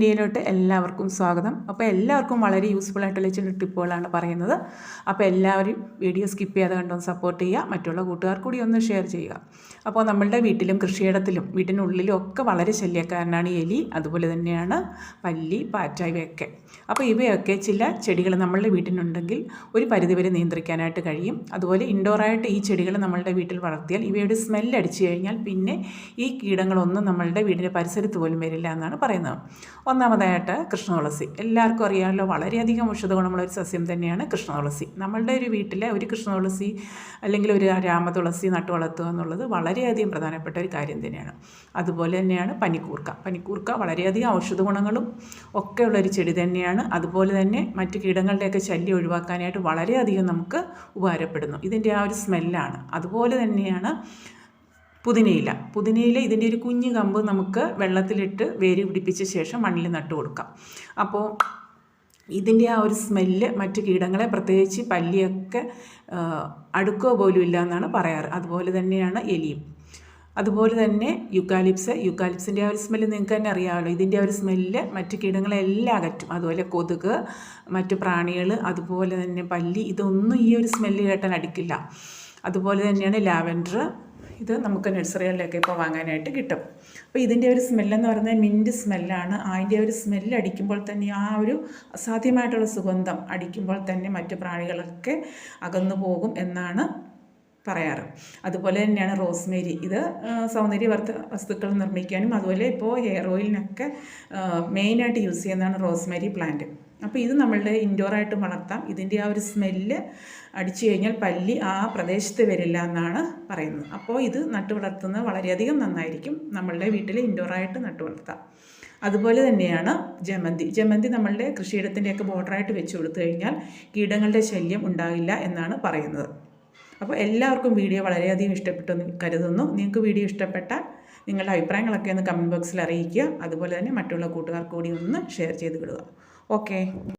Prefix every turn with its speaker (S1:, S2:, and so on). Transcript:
S1: വീഡിയോയിലോട്ട് എല്ലാവർക്കും സ്വാഗതം. അപ്പോൾ എല്ലാവർക്കും വളരെ യൂസ്ഫുൾ ആയിട്ടുള്ള ചില ടിപ്പുകളാണ് പറയുന്നത്. അപ്പോൾ എല്ലാവരും വീഡിയോ സ്കിപ്പ് ചെയ്യാതെ കണ്ടൊന്ന് സപ്പോർട്ട് ചെയ്യുക. മറ്റുള്ള കൂട്ടുകാർ കൂടി ഒന്ന് ഷെയർ ചെയ്യുക. അപ്പോൾ നമ്മളുടെ വീട്ടിലും കൃഷിയിടത്തിലും വീട്ടിനുള്ളിലും ഒക്കെ വളരെ ശല്യക്കാരനാണ് എലി. അതുപോലെ തന്നെയാണ് പല്ലി പാറ്റ ഇവയൊക്കെ. അപ്പോൾ ഇവയൊക്കെ ചില ചെടികൾ നമ്മളുടെ വീട്ടിനുണ്ടെങ്കിൽ ഒരു പരിധിവരെ നിയന്ത്രിക്കാനായിട്ട് കഴിയും. അതുപോലെ ഇൻഡോറായിട്ട് ഈ ചെടികൾ നമ്മളുടെ വീട്ടിൽ വളർത്തിയാൽ ഇവയുടെ സ്മെല്ല് അടിച്ചു കഴിഞ്ഞാൽ പിന്നെ ഈ കീടങ്ങളൊന്നും നമ്മളുടെ വീടിന്റെ പരിസരത്ത് പോലും വരില്ല എന്നാണ് പറയുന്നത്. ഒന്നാമതായിട്ട് കൃഷ്ണതുളസി. എല്ലാവർക്കും അറിയാമല്ലോ വളരെയധികം ഔഷധ ഗുണമുള്ള ഒരു സസ്യം തന്നെയാണ് കൃഷ്ണതുളസി. നമ്മളുടെ ഒരു വീട്ടിലെ ഒരു കൃഷ്ണതുളസി അല്ലെങ്കിൽ ഒരു രാമതുളസി നട്ടു വളർത്തുക എന്നുള്ളത് വളരെയധികം പ്രധാനപ്പെട്ട ഒരു കാര്യം തന്നെയാണ്. അതുപോലെ തന്നെയാണ് പനിക്കൂർക്ക. പനിക്കൂർക്ക വളരെയധികം ഔഷധ ഗുണങ്ങളും ഒക്കെയുള്ള ഒരു ചെടി തന്നെയാണ്. അതുപോലെ തന്നെ മറ്റ് കീടങ്ങളുടെയൊക്കെ ശല്യം ഒഴിവാക്കാനായിട്ട് വളരെയധികം നമുക്ക് ഉപകാരപ്പെടുന്നു. ഇതിന്റെ ആ ഒരു സ്മെല്ലാണ്. അതുപോലെ തന്നെയാണ് പുതിനയില. പുതിനയില ഇതിന്റെ ഒരു കുഞ്ഞു കമ്പ് നമുക്ക് വെള്ളത്തിലിട്ട് വേര് പിടിപ്പിച്ച ശേഷം മണ്ണിൽ നട്ടു കൊടുക്കാം. അപ്പോൾ ഇതിന്റെ ആ ഒരു സ്മെല്ല് മറ്റു കീടങ്ങളെ പ്രത്യേകിച്ച് പല്ലിയൊക്കെ അടുക്കുക പോലും ഇല്ല എന്നാണ് പറയാറ്. അതുപോലെ തന്നെയാണ് എലിയും. അതുപോലെ തന്നെ യുക്കാലിപ്സ്. യുക്കാലിപ്സിന്റെ ആ ഒരു സ്മെല്ല് നിങ്ങൾക്ക് തന്നെ അറിയാമല്ലോ. ഇതിന്റെ ആ ഒരു സ്മെല്ല് മറ്റു കീടങ്ങളെല്ലാം അകറ്റും. അതുപോലെ കൊതുക് മറ്റു പ്രാണികൾ അതുപോലെ തന്നെ പല്ലി. ഇതൊന്നും ഈ ഒരു സ്മെല്ല് കേട്ടാൽ അടിക്കില്ല. അതുപോലെ തന്നെയാണ് ലാവൻഡർ ഇത് നമുക്ക് നഴ്സറികളിലൊക്കെ ഇപ്പോൾ വാങ്ങാനായിട്ട് കിട്ടും. അപ്പോൾ ഇതിന്റെ ഒരു സ്മെല്ലെന്ന് പറയുന്നത് മിന്റ് സ്മെല്ലാണ്. അതിന്റെ ഒരു സ്മെല്ല് അടിക്കുമ്പോൾ തന്നെ ആ ഒരു അസാധ്യമായിട്ടുള്ള സുഗന്ധം അടിക്കുമ്പോൾ തന്നെ മറ്റു പ്രാണികളൊക്കെ അകന്നു പോകും എന്നാണ് പറയാറ്. അതുപോലെ തന്നെയാണ് റോസ്മേരി. ഇത് സൗന്ദര്യവർദ്ധ വസ്തുക്കൾ നിർമ്മിക്കാനും അതുപോലെ ഇപ്പോൾ ഹെയർ ഓയിലിനൊക്കെ മെയിനായിട്ട് യൂസ് ചെയ്യുന്നതാണ് റോസ്മേരി പ്ലാന്റ്. അപ്പോൾ ഇത് നമ്മളുടെ ഇൻഡോറായിട്ട് വളർത്താം. ഇതിന്റെ ആ ഒരു സ്മെല്ല് അടിച്ചു കഴിഞ്ഞാൽ പല്ലി ആ പ്രദേശത്ത് വരില്ല എന്നാണ് പറയുന്നത്. അപ്പോൾ ഇത് നട്ടു വളർത്തുന്നത് വളരെയധികം നന്നായിരിക്കും. നമ്മളുടെ വീട്ടിൽ ഇൻഡോറായിട്ട് നട്ടു വളർത്താം. അതുപോലെ തന്നെയാണ് ജമന്തി. ജമന്തി നമ്മളുടെ കൃഷിയിടത്തിന്റെയൊക്കെ ബോർഡറായിട്ട് വെച്ച് കൊടുത്തു കഴിഞ്ഞാൽ കീടങ്ങളുടെ ശല്യം ഉണ്ടാകില്ല എന്നാണ് പറയുന്നത്. അപ്പോൾ എല്ലാവർക്കും വീഡിയോ വളരെയധികം ഇഷ്ടപ്പെട്ടു കരുതുന്നു. നിങ്ങൾക്ക് വീഡിയോ ഇഷ്ടപ്പെട്ടാൽ നിങ്ങളുടെ അഭിപ്രായങ്ങളൊക്കെ ഒന്ന് കമന്റ് ബോക്സിൽ അറിയിക്കുക. അതുപോലെ തന്നെ മറ്റുള്ള കൂട്ടുകാർക്ക് കൂടി ഒന്ന് ഷെയർ ചെയ്ത് വിടുക. Okay.